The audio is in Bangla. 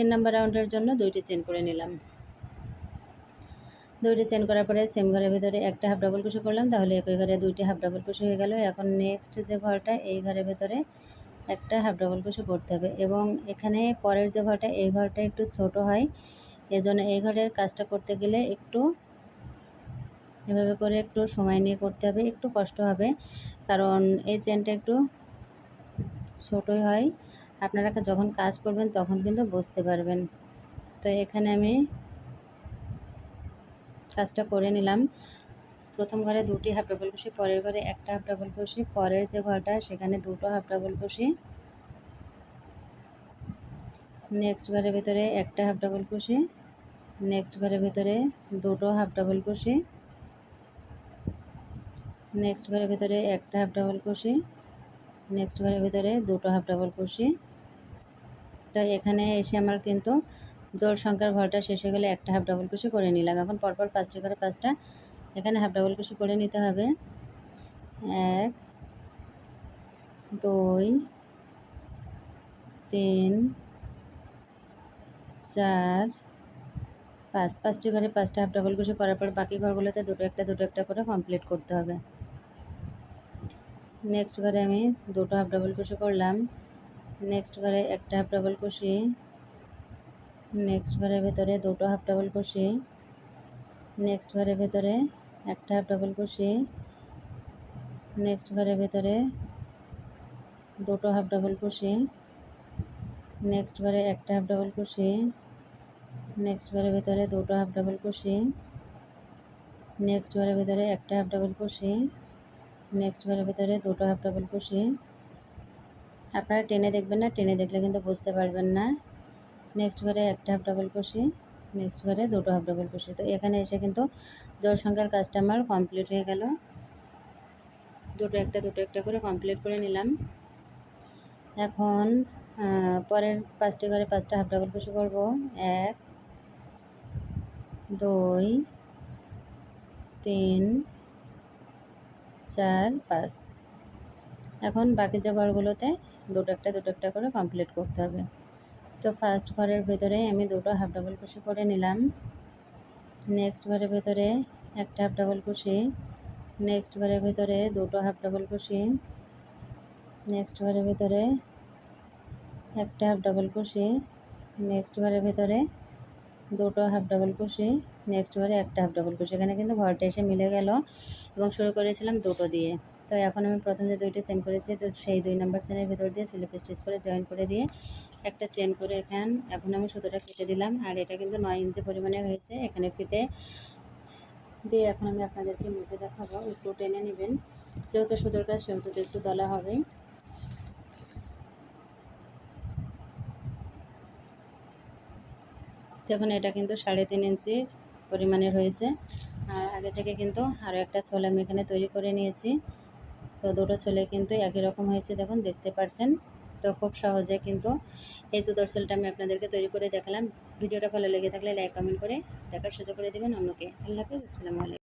তিন নাম্বার রাউন্ডের জন্য দুইটি চেন করে নিলাম। দুইটি চেন করার পরে সেম ঘরের ভিতরে একটা হাফ ডাবল কুশি করলাম, তাহলে একই ঘরে দুইটি হাফ ডাবল কুশি হয়ে গেল। এখন নেক্সট যে ঘরটা, এই ঘরের ভেতরে একটা হাফ ডাবল কুশি করতে হবে এবং এখানে পরের যে ঘরটা, এই ঘরটা একটু ছোট হয়। এজন্য এই ঘরের কাজটা করতে গেলে একটু এভাবে করে একটু সময় নিয়ে করতে হবে, একটু কষ্ট হবে। কারণ এই চেনটা একটু ছোটই হয়, আপনারা যখন কাজ করবেন তখন কিন্তু বুঝতে পারবেন। তো এখানে আমি কাজটা করে নিলাম। প্রথম ঘরে দুটি হাফ ডাবল কুশি পরের ঘরে একটা হাফ ডাবল কুশি পরের যে ঘরটা সেখানে দুটো হাফ ডাবল কুশি নেক্সট ঘরের ভিতরে একটা হাফ ডাবল কুশি নেক্সট ঘরের ভিতরে দুটো হাফ ডাবল কুশি নেক্সট ঘরের ভিতরে একটা হাফ ডাবল কুশি নেক্সট ঘরের ভিতরে দুটো হাফ ডাবল কুশি তো এখানে এসে আমার কিন্তু জোর সংখ্যার ঘরটা শেষ হয়ে গেলে একটা হাফ ডাবল কুশি করে নিলাম। এখন পরপর পাঁচটি করে পাঁচটা এখানে হাফ ডাবল কুশি করে নিতে হবে। এক, দুই, তিন, চার, পাঁচ। পাঁচটি ঘরে পাঁচটা হাফ ডাবল কুশি করার পর বাকি ঘরগুলোতে দুটো একটা দুটো একটা করে কমপ্লিট করতে হবে। নেক্সট ঘরে আমি দুটো হাফ ডাবল কুশি করলাম। নেক্সট ঘরে একটা হাফ ডাবল কুশি নেক্সট ঘরের ভেতরে দুটো হাফ ডাবল কুশি নেক্সট ঘরের ভেতরে একটা হাফ ডাবল কুশি নেক্সট ঘরের ভেতরে দুটো হাফ ডাবল কুশি নেক্সট ঘরে একটা হাফ ডাবল কুশি নেক্সট ঘরের ভেতরে দুটো হাফ ডাবল কুশি নেক্সট ঘরের ভেতরে একটা হাফ ডাবল কুশি নেক্সট ঘরের ভিতরে দুটো হাফ ডাবল কুশি আপনারা টেনে দেখবেন না, টেনে দেখলে কিন্তু বুঝতে পারবেন না। নেক্সট ঘরে একটা হাফ ডাবল কুশি নেক্সট ঘরে দুটো হাফ ডাবল কুশি তো এখানে এসে কিন্তু জোর সংখ্যার কাজটা আমার কমপ্লিট হয়ে গেল। দুটো একটা দুটো একটা করে কমপ্লিট করে নিলাম। এখন পরের পাঁচটি ঘরে পাঁচটা হাফ ডাবল কুশি করব। এক, দুই, তিন চার, পাঁচ। এখন বাকি যে ঘরগুলোতে দুটো একটা দুটো একটা করে কমপ্লিট করতে হবে। তো ফার্স্ট ঘরের ভেতরে আমি দুটো হাফ ডাবল কুশি করে নিলাম। নেক্সট ঘরের ভেতরে একটা হাফ ডাবল কুশি। নেক্সট ঘরের ভেতরে দুটো হাফ ডাবল কুশি। নেক্সট ঘরের ভেতরে একটা হাফ ডাবল কুশি। নেক্সট ঘরের ভেতরে দুটো হাফ ডাবল কুশি নেক্সট ঘরে একটা হাফ ডাবল কুশি এখানে কিন্তু ঘরটা এসে মিলে গেল এবং শুরু করেছিলাম দুটো দিয়ে। তো এখন আমি প্রথম যে দুইটি চেন করেছি, তো সেই দুই নাম্বার চেনের ভিতর দিয়ে স্লিপ স্টিচ করে জয়েন করে দিয়ে একটা চেন করে এখান, এখন আমি সুতোটা কেটে দিলাম। আর এটা কিন্তু নয় ইঞ্চি পরিমাণে হয়েছে, এখানে ফিতে দিয়ে এখন আমি আপনাদেরকে মেপে দেখাবো। একটু টেনে নেবেন, যেহেতু সুতোর কাজ সেহেতু একটু দলা হবে। এখন এটা কিন্তু সাড়ে তিন ইঞ্চি পরিমাণের হয়েছে আর আগে থেকে কিন্তু আরও একটা ছোলা আমি এখানে তৈরি করে নিয়েছি। তো দুটো ছোলে কিন্তু একই রকম হয়েছে দেখুন, দেখতে পারছেন? তো খুব সহজে কিন্তু এই জুতোর সোলটা আমি আপনাদেরকে তৈরি করে দেখালাম। ভিডিওটা ভালো লেগে থাকলে লাইক, কমেন্ট করে দেখার সুযোগ করে দেবেন অন্যকে। আল্লাহ হাফিজ, আসসালামু আলাইকুম।